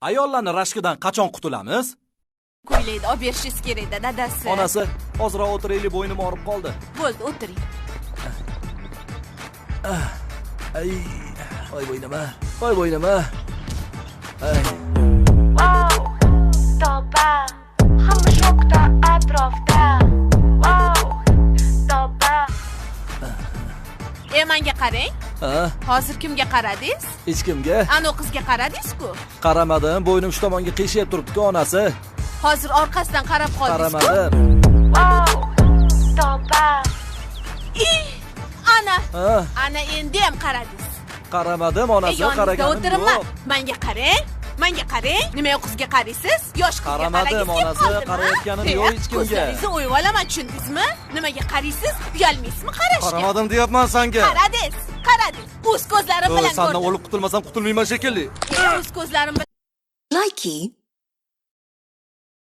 Ayollarni rashkidan qachon qutulamiz? Ko'ylakni olib berishingiz kerak-da, dadasi. Onasi, ozroq o'tiraylik, bo'ynim og'rib qoldi. Bo'ldi, o'tiring. Ay, voy bo'ynim a. Voy bo'ynim a. Ay. E, menga qarang. Ha, Hozir kimga qaradingiz? hech kimga Ano qizga qaradingiz-ku. qaramadim. Bo'ynim shu tomonga qiyshayib turibdi-ku onasi. Hozir orqasidan qarab qoldingiz-ku. Qaramadim. Wow, toba. Ana, Ha, ana endi ham qaradingiz. qaramadim onasi, yoningizda qaraganim o'tiribman. yo'q. Menga qarang. Menga qarang. Nima yo'q qizga qaraysiz? Yosh qizga Qaramadim, onasi, qarayotganim yo'q hech kimga. Ko'zlaringizni o'yib olaman, tushundingizmi? Nimaga qaraysiz? Uyalmaysizmi qarashga? Qaramadim deyapman senga. Qaradingiz, qaradingiz. O'z ko'zlarim bilan ko'rdim. o'lib qutulmasam qutulmayman shekilli. O'z ko'zlarim bilan Likey